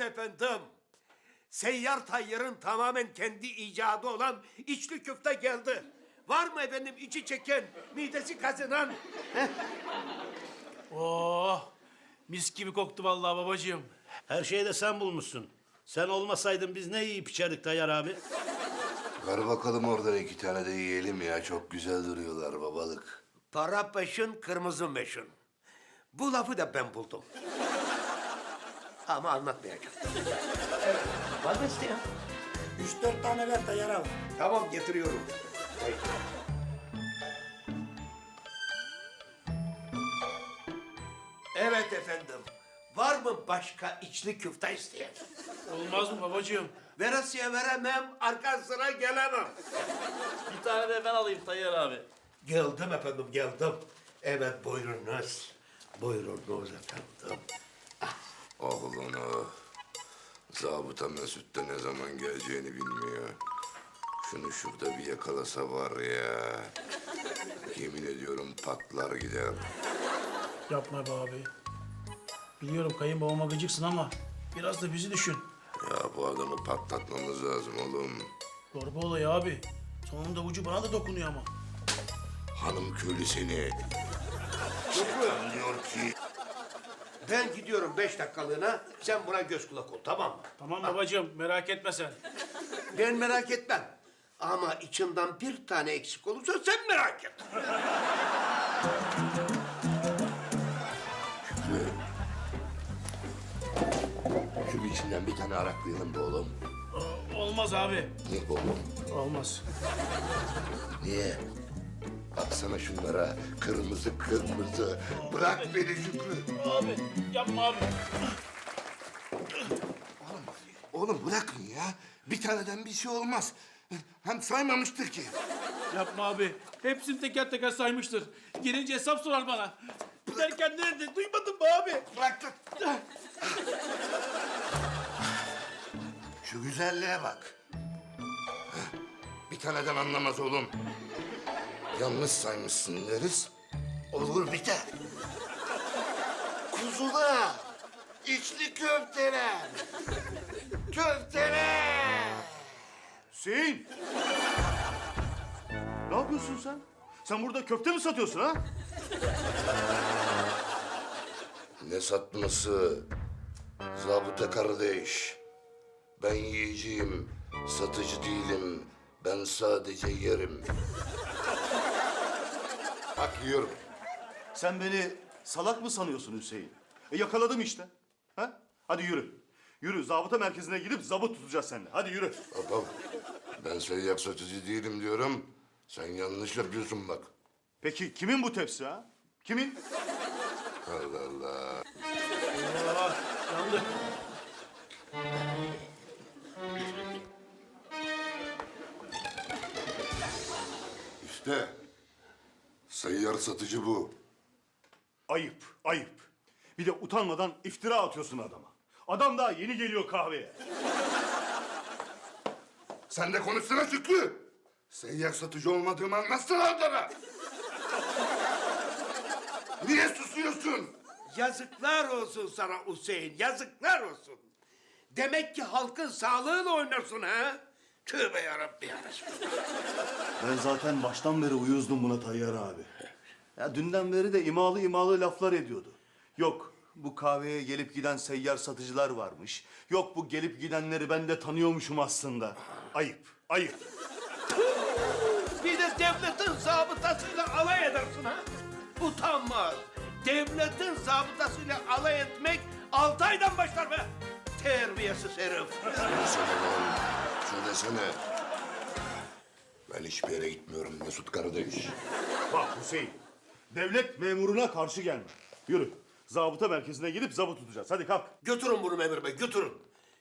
Evet efendim. Seyyar Tayyar'ın tamamen kendi icadı olan içli köfte geldi. Var mı efendim içi çeken, midesi kazınan? Oh, mis gibi koktu vallahi babacığım. Her şeyi de sen bulmuşsun. Sen olmasaydın biz ne yiyip içerdik Tayyar abi? Ver bakalım oradan iki tane de yiyelim ya. Çok güzel duruyorlar babalık. Para peşin, kırmızı meşin. Bu lafı da ben buldum. Ama anlatmayacağım. Evet, var mı isteyen? Üç dört tane ver Tayyar abi. Tamam getiriyorum. Evet efendim. Var mı başka içli köfte isteyen? Olmaz mı babacığım? Veresiye veremem, arkasına gelemem. Bir tane de ben alayım Tayyar abi. Geldim efendim, geldim. Evet, buyurunuz. Buyurunuz efendim. Ah ulan ah. Zabıta Mesut da ne zaman geleceğini bilmiyor. Şunu şurada bir yakalasa var ya. Yemin ediyorum patlar gider. Yapma be abi. Biliyorum kayınbabama gıcıksın ama biraz da bizi düşün. Ya bu adamı patlatmamız lazım oğlum. Zorba olayı abi. Sonunda ucu bana da dokunuyor ama. Hanım köylü seni. Şeytan diyor ki Ben gidiyorum beş dakikalığına, sen buna göz kulak ol, tamam mı? Tamam babacığım merak etme sen. Ben merak etmem. Ama içinden bir tane eksik olursa sen merak et. Şükrü. Şu içinden bir tane araklayalım be oğlum. Olmaz abi. Niye oğlum? Olmaz. Niye? Baksana şunlara kırmızı kırmızı. Bırak beni Şükrü. Abi yapma abi. Oğlum bırakın ya. Bir taneden bir şey olmaz. Hem saymamıştır ki. Yapma abi. Hepsini teker teker saymıştır. Gelince hesap sorar bana. Derken nerede? Duymadın mı abi? Bıraktın. Şu güzelliğe bak. Bir taneden anlamaz oğlum. Yanlış saymışsın deriz. Olur biter. Kuzular, içli köfteler, köfteler. Hüseyin! Ne yapıyorsun sen? Sen burada köfte mi satıyorsun ha? Ne satması? Zabıta kardeş. Ben yiyeceğim, satıcı değilim. Ben sadece yerim. Bak yiyorum. Sen beni salak mı sanıyorsun Hüseyin? E yakaladım işte. Ha? Hadi yürü. Yürü zabıta merkezine gidip zabıt tutacağız seninle. Hadi yürü. Hop. Ben seyyar satıcı değilim diyorum. Sen yanlış yapıyorsun bak. Peki kimin bu tepsi ha? Kimin? Allah Allah. Aa, yandık. İşte satıcı bu. Ayıp, ayıp. Bir de utanmadan iftira atıyorsun adama. Adam daha yeni geliyor kahveye. Sen de konuşsana Şükrü. Seyyar satıcı olmadığımı anlatsana adama. Niye susuyorsun? Yazıklar olsun sana Hüseyin, yazıklar olsun. Demek ki halkın sağlığıyla oynarsın ha? Tövbe yarabbi ya Resulallah. Ben zaten baştan beri uyuzdum buna Tayyar abi. Ya dünden beri de imalı imalı laflar ediyordu. Yok bu kahveye gelip giden seyyar satıcılar varmış. Yok bu gelip gidenleri ben de tanıyormuşum aslında. Ayıp, ayıp. Bir de devletin zabıtasıyla alay edersin ha? Utanmaz. Devletin zabıtasıyla alay etmek altı aydan başlar be. Terbiyesiz herif. Şu desene. Ben hiçbir yere gitmiyorum Mesut kardeş. Bak Hüseyin, devlet memuruna karşı gelme. Yürü, zabıta merkezine gidip zabıt tutacağız. Hadi kalk. Götürün bunu Memur Bey, götürün.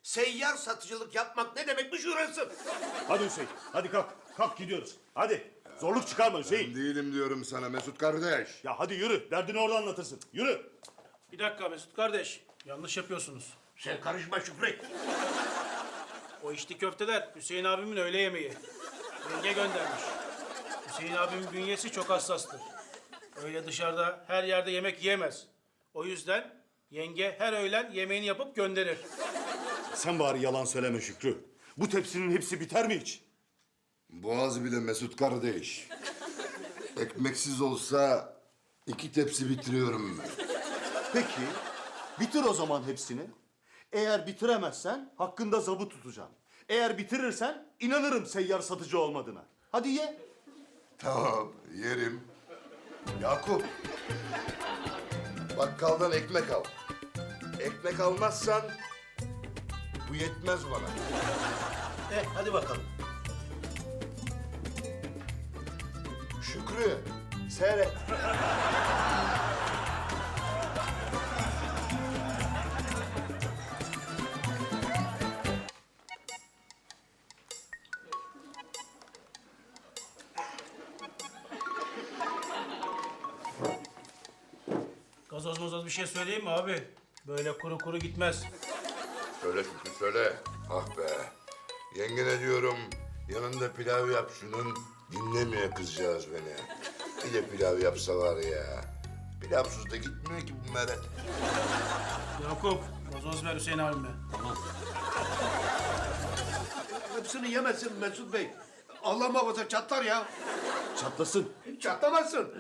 Seyyar satıcılık yapmak ne demekmiş öğrensin. Hadi Hüseyin, hadi kalk. Kalk gidiyoruz. Hadi, zorluk çıkarma Hüseyin. Değilim diyorum sana Mesut kardeş. Ya hadi yürü, derdini orada anlatırsın. Yürü. Bir dakika Mesut kardeş. Yanlış yapıyorsunuz. Sen karışma Şükrü. O içli köfteler Hüseyin abimin öğle yemeği. Yenge göndermiş. Hüseyin abimin bünyesi çok hassastır. Öyle dışarıda her yerde yemek yiyemez. O yüzden yenge her öğlen yemeğini yapıp gönderir. Sen bari yalan söyleme Şükrü. Bu tepsinin hepsi biter mi hiç? Boğaz bile Mesut kardeş. Ekmeksiz olsa iki tepsi bitiriyorum ben. Peki, bitir o zaman hepsini. Eğer bitiremezsen hakkında zabı tutacağım. Eğer bitirirsen inanırım seyyar satıcı olmadığına. Hadi ye. Tamam, yerim. Yakup. Bakkaldan ekmek al. Ekmek almazsan bu yetmez bana. Eh hadi bakalım. Şükrü, seyret. Gazoz mozoz bir şey söyleyeyim mi abi? Böyle kuru kuru gitmez. Söyle Şükrü söyle. Ah be. Yengene diyorum yanında pilav yap şunun. Dinlemiyor kızcağız beni. Bir de pilav yapsa var ya. Pilavsız da gitmiyor ki bu meret. Yakup, gazoz ver Hüseyin abime. Hepsini yemesin Mesut Bey. Allah muhafaza çatlar ya. Çatlasın. Çatlamasın.